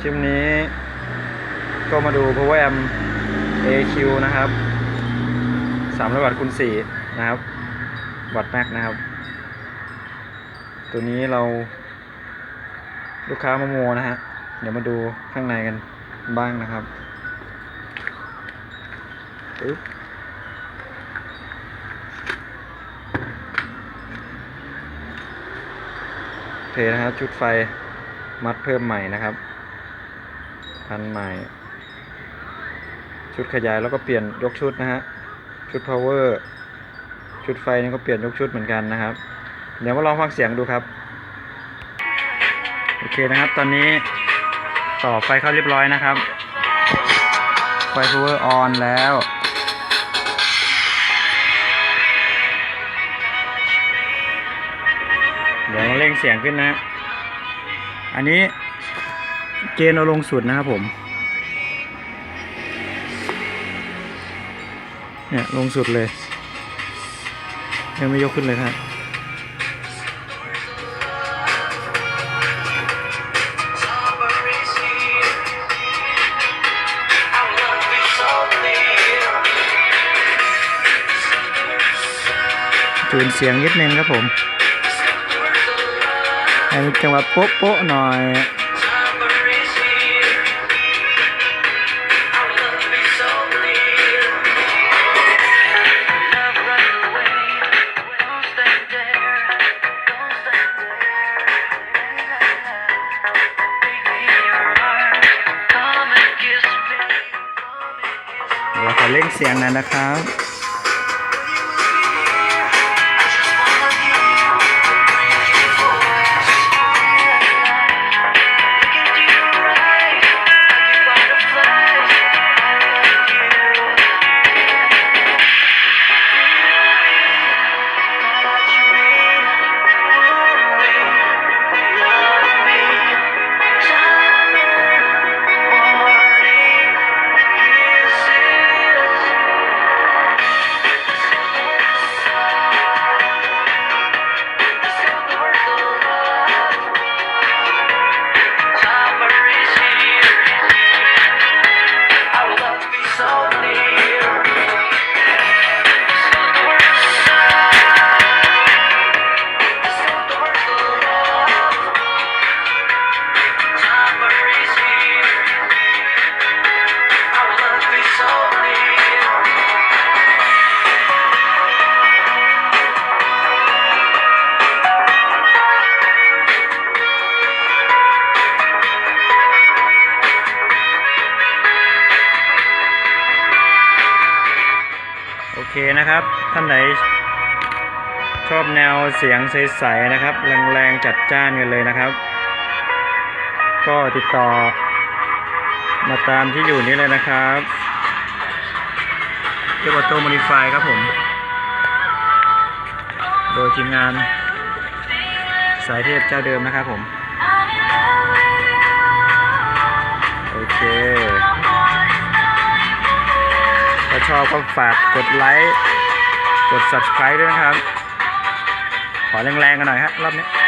คลิปนี้ ก็มาดู Power Amp AQ นะครับ300วัตต์คูณ4นะครับ วัตต์แม็กนะครับ ตัวนี้เราลูกค้ามาโมนะฮะ เดี๋ยวมาดูข้างในกันบ้างนะครับปึ๊บเคนะครับ ชุดไฟมัดเพิ่มใหม่นะครับ พันใหม่ ชุดขยายแล้วก็เปลี่ยนยกชุดนะฮะ ชุด power ชุดไฟนี่ก็เปลี่ยนยกชุดเหมือนกันนะครับ เดี๋ยวมาลองฟังเสียงดูครับ โอเคนะครับ ตอนนี้ต่อไฟเข้าเรียบร้อยนะครับ ไฟ power on แล้วเดี๋ยวเร่งเสียงขึ้นนะ อันนี้ เกณฑ์เอาลงสุดนะครับผม เนี่ยลงสุดเลย ยังไม่ยกขึ้นเลยครับจูนเสียงนิดนึงครับผมให้จังหวะโป๊ะโป๊ะหน่อย เดี๋ยวขอเล่งเสียงหน่อยนะครับ เคนะครับ ท่านไหนชอบแนวเสียงใสๆนะครับ แรงๆจัดจ้านกันเลยนะครับ ก็ติดต่อ มาตามที่อยู่นี้เลยนะครับเรียกว่าโตม d ิฟายครับผม โดยทีมงาน สายเทพเจ้าเดิมนะครับผม โอเค ชอบก็ฝากกดไลค์ กด subscribe ด้วยนะครับ ขอแรงๆกันหน่อยฮะรอบนี้